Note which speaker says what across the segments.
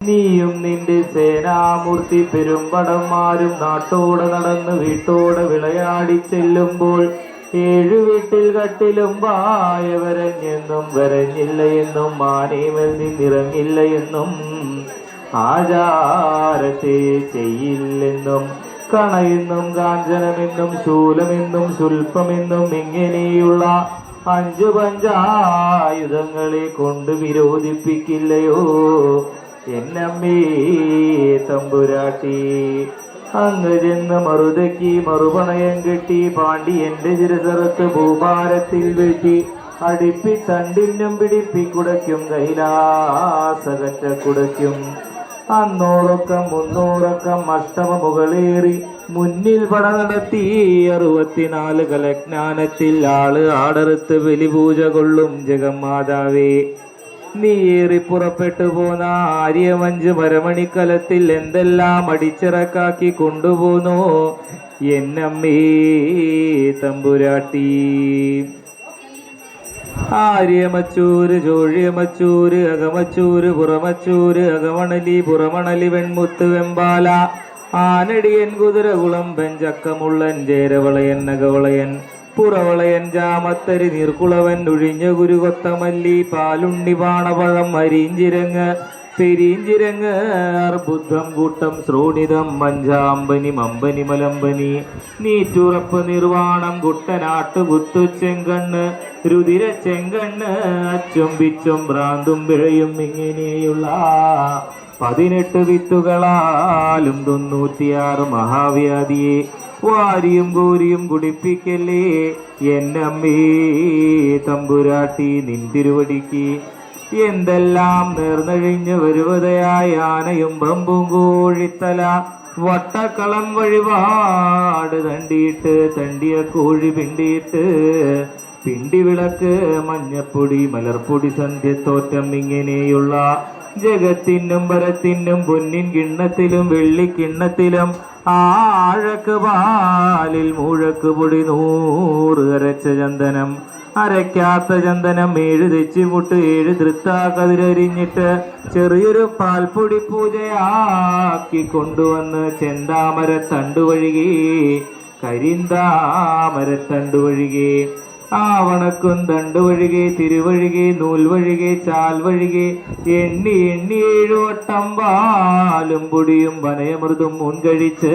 Speaker 1: നീയും നിന്റെ സേനാമൂർത്തി പെരുമ്പടന്മാരും നാട്ടോടെ നടന്ന് വീട്ടോടെ വിളയാടി ചെല്ലുമ്പോൾ ഏഴു വീട്ടിൽ കട്ടിലും വായ വരഞ്ഞെന്നും വരഞ്ഞില്ല എന്നും മാനേമൽ നിന്നിറങ്ങില്ല എന്നും ആചാരത്തെ ചെയ്യില്ലെന്നും കണയെന്നും കാഞ്ചനമെന്നും ശൂലമെന്നും ശുൽപ്പമെന്നും ഇങ്ങനെയുള്ള അഞ്ചു പഞ്ചായുധങ്ങളെ കൊണ്ട് വിരോധിപ്പിക്കില്ലയോ? എന്നമ്മേ തമ്പുരാട്ടി. അങ്ങ് ചെന്ന് മറുതയ്ക്ക് മറുപണയം കെട്ടി പാണ്ഡിയന്റെ ചിരസറത്ത് ഭൂഭാരത്തിൽ വെട്ടി അടുപ്പി തണ്ടിനും പിടിപ്പി കുടയ്ക്കും കൈലാസകറ്റ കുടയ്ക്കും. അന്നോറക്കം മുന്നൂറക്കം അഷ്ടമ മുകളേറി മുന്നിൽ പട നടത്തി അറുപത്തിനാല് കലജ്ഞാനത്തിൽ ആൾ ആടറുത്ത് ബലിപൂജ കൊള്ളും ജഗമ്മാതാവേ. നീ ഏറി പുറപ്പെട്ടു പോന്ന ആര്യമഞ്ച് മരമണിക്കലത്തിൽ എന്തെല്ലാം അടിച്ചിറക്കാക്കി കൊണ്ടുപോന്നു? എന്നമ്മേ തമ്പുരാട്ടി. ആര്യമച്ചൂര് ചോഴിയമച്ചൂര് അകമച്ചൂര് പുറമച്ചൂര് അകമണലി പുറമണലി വെൺമുത്ത് വെമ്പാല ആനടിയൻ കുതിരകുളം പെഞ്ചക്കമുള്ളൻ ചേരവളയൻ നഗവളയൻ പുറവളയൻ ജാമത്തരി നീർക്കുളവൻ ഒഴിഞ്ഞ ഗുരുകൊത്തമല്ലി പാലുണ്ണി പാണപഴം അരീഞ്ചിരങ്ങ് പെരീഞ്ചിരങ്ങ് അർബുദ്ധം കൂട്ടം ശ്രോണിതം മഞ്ചാമ്പനി മമ്പനി മലമ്പനി. നീറ്റുറപ്പ് നിർവാണം കുട്ടനാട്ടു കുത്തു ചെങ്കണ്ണ് രുതിര ചെങ്കണ്ണ് അച്ചും പിച്ചും ഭ്രാന്തും പിഴയും ഇങ്ങനെയുള്ള പതിനെട്ട് വിത്തുകളാലും തൊണ്ണൂറ്റിയാറ് മഹാവ്യാധിയെ വാരിയും കോരിയും കുടിപ്പിക്കല്ലേ? എന്നമ്മേ തമ്പുരാട്ടി നിന്തിരുവടിക്ക് എന്തെല്ലാം നേർന്നഴിഞ്ഞ് വരുവതയായ ആനയും ബമ്പും കോഴിത്തല വട്ടക്കളം വഴിപാട് തണ്ടിയിട്ട് തണ്ടിയ കോഴി പിണ്ടിയിട്ട് പിണ്ടി വിളക്ക് മഞ്ഞപ്പൊടി മലർപ്പൊടി സന്ധ്യത്തോറ്റം ഇങ്ങനെയുള്ള ജഗത്തിനും പരത്തിനും പൊന്നിൻ കിണ്ണത്തിലും വെള്ളിക്കിണ്ണത്തിലും ആഴക്ക് പാലിൽ മൂഴക്ക് പൊടി നൂറ് അരച്ച ചന്ദനം അരയ്ക്കാത്ത ചന്ദനം ഏഴ് തെച്ചിമുട്ട് ഏഴ് തൃത്താക്കതിരരിഞ്ഞിട്ട് ചെറിയൊരു പാൽപ്പൊടി പൂജയാക്കി കൊണ്ടുവന്ന് ചെന്താമര തണ്ടുവഴികേ കരിന്താമരത്തണ്ടുവഴികേ ആവണക്കും നൂൽ തിരുവഴികെ ചാൽ വഴുകെ എണ്ണി എണ്ണി ഏഴുവട്ടം പാലും പൊടിയും വനയമൃതും മുൻകഴിച്ച്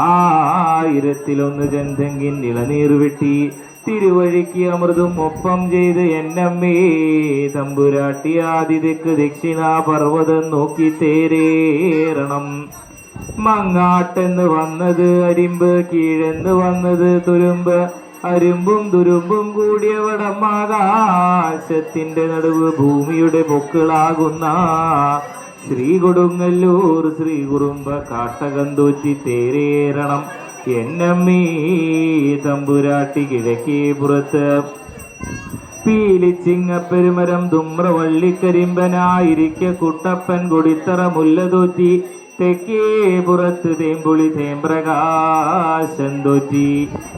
Speaker 1: ആയിരത്തിലൊന്ന് ചെന്തെങ്കിൻ ഇളനീർ വെട്ടി തിരുവഴിക്ക് അമൃതും ഒപ്പം ചെയ്ത് എന്നമ്മേ തമ്പുരാട്ടി ആദിതക്ക് ദക്ഷിണാപർവതം നോക്കി തേരേറണം. മങ്ങാട്ടെന്ന് വന്നത് അരിമ്പ് കീഴെന്ന് വന്നത് തുരുമ്പ് അരുമ്പും തുരുമ്പും കൂടിയ വടമാകാശത്തിന്റെ നടുവ് ഭൂമിയുടെ പൊക്കിളാകുന്ന ശ്രീ കൊടുങ്ങല്ലൂർ ശ്രീ കുറുമ്പ കാട്ടകം തോറ്റി തേരേറണം. എന്നമ്മീ തമ്പുരാട്ടി കിഴക്കേ പുറത്ത്. പീലിച്ചിങ്ങപ്പെരുമരം തുമ്രവള്ളിക്കരിമ്പനായിരിക്കെ കുട്ടപ്പൻ കൊടിത്തറ മുല്ലതോറ്റി. തെക്കേ പുറത്ത് തേമ്പുളി തേമ്പ്രകാശം തോറ്റി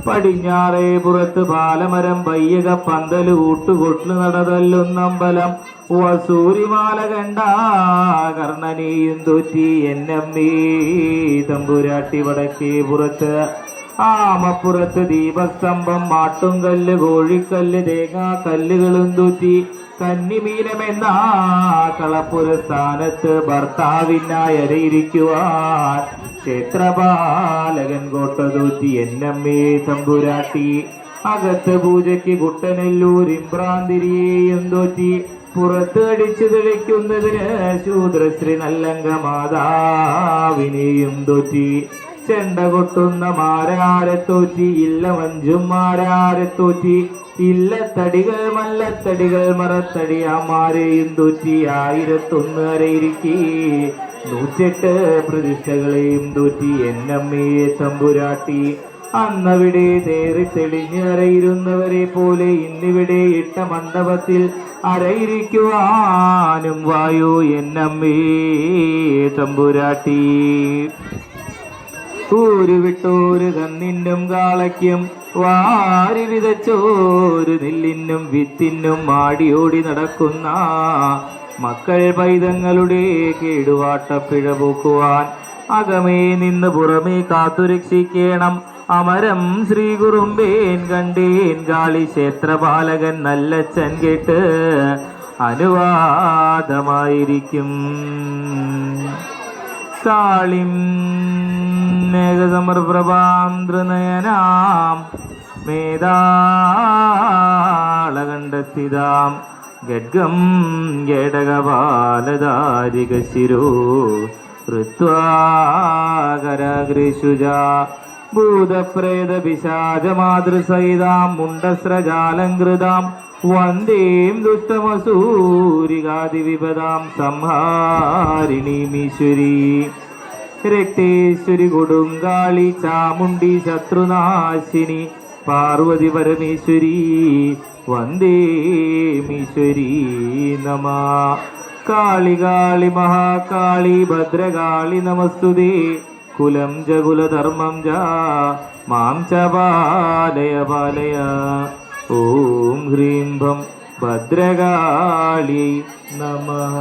Speaker 1: പടിഞ്ഞാറേ പുറത്ത് പാലമരം പയ്യക പന്തൽ ഊട്ടുകൊട്ടു നടതല്ലുന്നമ്പലം വസൂരിമാല കണ്ട കർണനെയും തോറ്റി എന്നമ്മേ തമ്പുരാട്ടി വടക്കേ പുറത്ത് ആമപ്പുറത്ത് ദീപസ്തംഭം മാട്ടുംകല്ല് കോഴിക്കല്ല് തേങ്ങാ കല്ലുകളും തൂറ്റി കന്നിമീനമെന്ന കളപ്പുര സ്ഥാനത്ത് ഭർത്താവിനായി അരയിരിക്കുവാൻ ക്ഷേത്രപാലകൻ കോട്ട തൂറ്റി എന്നമ്മേ തമ്പുരാട്ടി. അകത്ത് പൂജയ്ക്ക് കുട്ടനെല്ലൂർ ഇമ്പ്രാന്തിരിയെയും തോറ്റി പുറത്ത് അടിച്ചു തെളിക്കുന്നതിന് ശൂദ്രശ്രീ നല്ലങ്ക മാതാവിനെയും തോറ്റി ചെണ്ട കൊട്ടുന്ന മാരാരെ തോറ്റി ഇല്ല മഞ്ചും മാരാരെ തോറ്റി ഇല്ല തടികൾ മല്ലത്തടികൾ മറത്തടിയാമാരെയും തോറ്റി ആയിരത്തൊന്ന് അരയിരിക്കി നൂറ്റെട്ട് പ്രതിഷ്ഠകളെയും തോറ്റി എന്നമ്മയെ തമ്പുരാട്ടി. അന്നവിടെ നേറി തെളിഞ്ഞ് അരയിരുന്നവരെ പോലെ ഇന്നിവിടെ ഇട്ട മണ്ഡപത്തിൽ അരയിരിക്കുവാനും വായു എന്നമ്മേ തമ്പുരാട്ടി. ഊരു വിട്ടോരു തന്നിന്നും കാളയ്ക്കും. വാരി വിതച്ചോരു നെല്ലിനും വിത്തിന്നും മാടിയോടി നടക്കുന്ന മക്കൾ പൈതങ്ങളുടെ കേടുവാട്ടപ്പിഴ പോക്കുവാൻ അകമേ നിന്ന് പുറമേ കാത്തുരക്ഷിക്കേണം. അമരം ശ്രീ കുറുമ്പേൻ കണ്ടേൻ കാളി ക്ഷേത്രപാലകൻ നല്ലച്ചൻ കേട്ട് അനുവാദമായിരിക്കും. കാളിം മേഘസമർപ്രഭാം തൃനയനാം ഗഡ്ഗം ജഡകപാലധാരിക ശിരോ ഋത്വാകരകൃശുജ ഭൂതപ്രേത പിശാചമാതൃസഹിതാം മുണ്ടസ്രജാലങ്കൃതാം വന്ദേം ദുഷ്ടമസൂരികാതിവിപദാം സംഹാരിണീമീശ്വരീ രക്തേശ്വരി കൊടുങ്കാളി ചാമുണ്ടി ശത്രുനാശിനി പാർവതി പരമേശ്വരി വന്ദേമീശ്വരി നമ. കാളി കാളി മഹാകാളി ഭദ്രകാളി നമസ്തുതേ. കുലം ച കുലധർമ്മം ച മാം ച പാലയ പാലയ. ഓം ഹ്രീം ഭം ഭദ്രകാളി നമഃ.